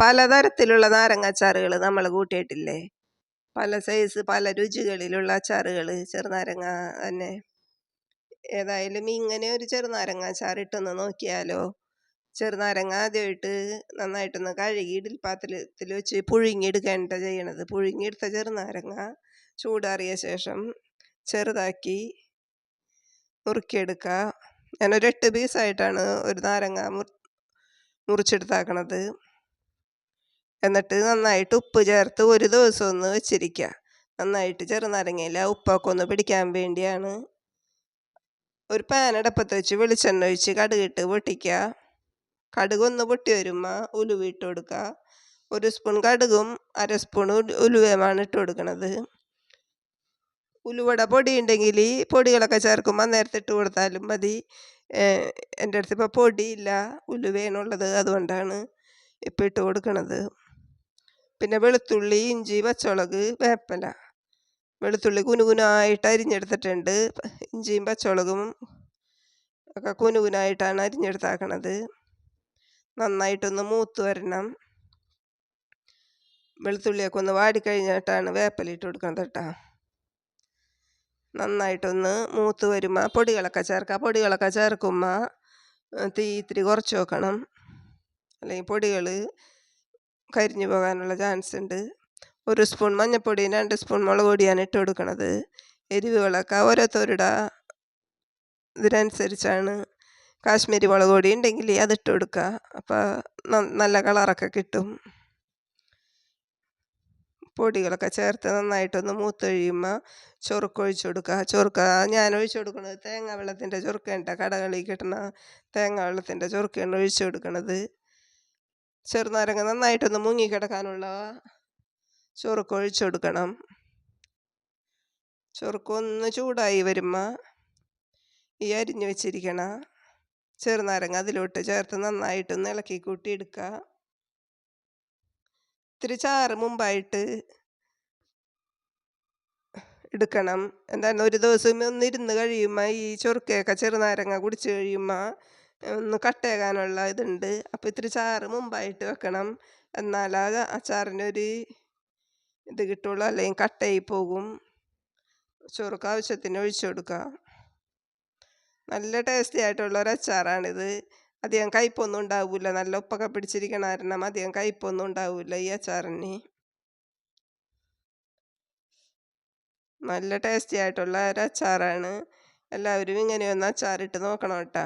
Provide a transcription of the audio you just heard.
പലതരത്തിലുള്ള നാരങ്ങ അച്ചാറുകൾ നമ്മൾ കൂട്ടിയിട്ടില്ലേ? പല സൈസ് പല രുചികളിലുള്ള അച്ചാറുകൾ ചെറുനാരങ്ങ തന്നെ. ഏതായാലും ഇങ്ങനെ ഒരു ചെറുനാരങ്ങ അച്ചാർ ഇട്ടൊന്ന് നോക്കിയാലോ? ചെറുനാരങ്ങ ആദ്യമായിട്ട് നന്നായിട്ടൊന്ന് കഴുകി ഇടിൽപാത്രത്തിൽ പാത്രത്തിൽ വെച്ച് പുഴുങ്ങിയെടുക്കേണ്ട ചെയ്യണത്. പുഴുങ്ങിയെടുത്ത ചെറുനാരങ്ങ ചൂടാറിയ ശേഷം ചെറുതാക്കി നുറുക്കിയെടുക്കുക ഞാനൊരു എട്ട് പീസായിട്ടാണ് ഒരു നാരങ്ങ മുറിച്ചെടുത്താക്കണത്. എന്നിട്ട് നന്നായിട്ട് ഉപ്പ് ചേർത്ത് ഒരു ദിവസം ഒന്ന് വെച്ചിരിക്കുക നന്നായിട്ട് ചെറുനാരങ്ങയില ഉപ്പൊക്കെ ഒന്ന് പിടിക്കാൻ വേണ്ടിയാണ്. ഒരു പാനടപ്പത്ത് വെച്ച് വെളിച്ചെണ്ണ ഒഴിച്ച് കടുകിട്ട് പൊട്ടിക്കുക കടുക് ഒന്ന് പൊട്ടി വരുമ്പോൾ ഉലുവ ഇട്ട് കൊടുക്കുക ഒരു സ്പൂൺ കടുകും അര സ്പൂൺ ഉലുവയുമാണ് ഇട്ട് കൊടുക്കുന്നത് ഉലുവട പൊടി ഉണ്ടെങ്കിൽ പൊടികളൊക്കെ ചേർക്കുമ്പോൾ നേരത്തെ ഇട്ട് കൊടുത്താലും മതി. എന്റെ അടുത്ത് ഇപ്പോൾ പൊടിയില്ല ഉലുവയാണുള്ളത് അതുകൊണ്ടാണ് ഇപ്പോൾ ഇട്ട് കൊടുക്കണത്. പിന്നെ വെളുത്തുള്ളി ഇഞ്ചി പച്ചമുളക് വേപ്പില. വെളുത്തുള്ളി കുനുകുനായിട്ട് അരിഞ്ഞെടുത്തിട്ടുണ്ട്. ഇഞ്ചിയും പച്ചമുളകും ഒക്കെ കുനുകുനായിട്ടാണ് അരിഞ്ഞെടുത്താക്കണത്. നന്നായിട്ടൊന്ന് മൂത്ത് വരണം. വെളുത്തുള്ളിയൊക്കെ ഒന്ന് വാടിക്കഴിഞ്ഞിട്ടാണ് വേപ്പില ഇട്ട് കൊടുക്കുന്നത് കേട്ടോ. നന്നായിട്ടൊന്ന് മൂത്ത് വരുമ്പോൾ പൊടികളൊക്കെ ചേർക്കുക. പൊടികളൊക്കെ ചേർക്കുമ്പോൾ തീ ഇത്തിരി കുറച്ച് വെക്കണം. അല്ലെങ്കിൽ പൊടികൾ കരിഞ്ഞു പോകാനുള്ള ചാൻസ് ഉണ്ട് ഒരു സ്പൂൺ മഞ്ഞൾപ്പൊടിയും രണ്ട് സ്പൂൺ മുളക് പൊടിയാണ് ഇട്ട് കൊടുക്കുന്നത് എരിവുകളൊക്കെ ഓരോരുത്തരുടെ. ഇതിനനുസരിച്ചാണ്. കാശ്മീരി മുളക് പൊടി ഉണ്ടെങ്കിൽ അതിട്ട് കൊടുക്കുക. അപ്പോൾ നല്ല കളറൊക്കെ കിട്ടും. പൊടികളൊക്കെ ചേർത്ത് നന്നായിട്ടൊന്ന് മൂത്ത് കഴിയുമ്പോൾ ചൊറുക്ക് ഒഴിച്ചു കൊടുക്കുക. ചൊറുക്ക ഞാൻ ഒഴിച്ചു കൊടുക്കുന്നത് തേങ്ങ വെള്ളത്തിന്റെ ചൊറുക്കേണ്ട കടകളിൽ കിട്ടുന്ന തേങ്ങ വെള്ളത്തിന്റെ ചൊറുക്കയാണ് ഒഴിച്ചു കൊടുക്കുന്നത് ചെറുനാരങ്ങ നന്നായിട്ടൊന്ന് മുങ്ങിക്കിടക്കാനുള്ള ചൊറുക്ക് ഒഴിച്ചു കൊടുക്കണം. ചൊറുക്കൊന്ന് ചൂടായി വരുമ്പോൾ ഈ അരിഞ്ഞു വെച്ചിരിക്കണ ചെറുനാരങ്ങ അതിലോട്ട് ചേർത്ത് നന്നായിട്ടൊന്ന് ഇളക്കി കൂട്ടി എടുക്കുക ഇത്തിരി ചാറ് മുമ്പായിട്ട് എടുക്കണം. എന്താണ് ഒരു ദിവസം ഒന്നിരുന്ന് കഴിയുമ്പോൾ ഈ ചൊറുക്കയൊക്കെ ചെറുനാരങ്ങ കുടിച്ച് കഴിയുമ്പോൾ ഒന്ന് കട്ടയാകാനുള്ള ഇതുണ്ട്. അപ്പോൾ ഇത്തിരി ചാറ് മുമ്പായിട്ട് വെക്കണം. എന്നാലാ ആ അച്ചാറിനൊരു ഇത് കിട്ടുള്ളൂ. അല്ലെങ്കിൽ കട്ടയായി പോകും. ചോറുക്ക് ആവശ്യത്തിന് ഒഴിച്ചു കൊടുക്കുക. നല്ല ടേസ്റ്റി ആയിട്ടുള്ള ഒരു അച്ചാറാണിത്. അധികം കയ്പൊന്നും ഉണ്ടാവില്ല നല്ല ഉപ്പൊക്കെ പിടിച്ചിരിക്കണ കാരണം അധികം കയ്പൊന്നും ഉണ്ടാവില്ല ഈ അച്ചാറിന്. നല്ല ടേസ്റ്റി ആയിട്ടുള്ള ഒരു അച്ചാറാണ്. എല്ലാവരും ഇങ്ങനെയൊന്ന് അച്ചാറിട്ട് നോക്കണം കേട്ടോ.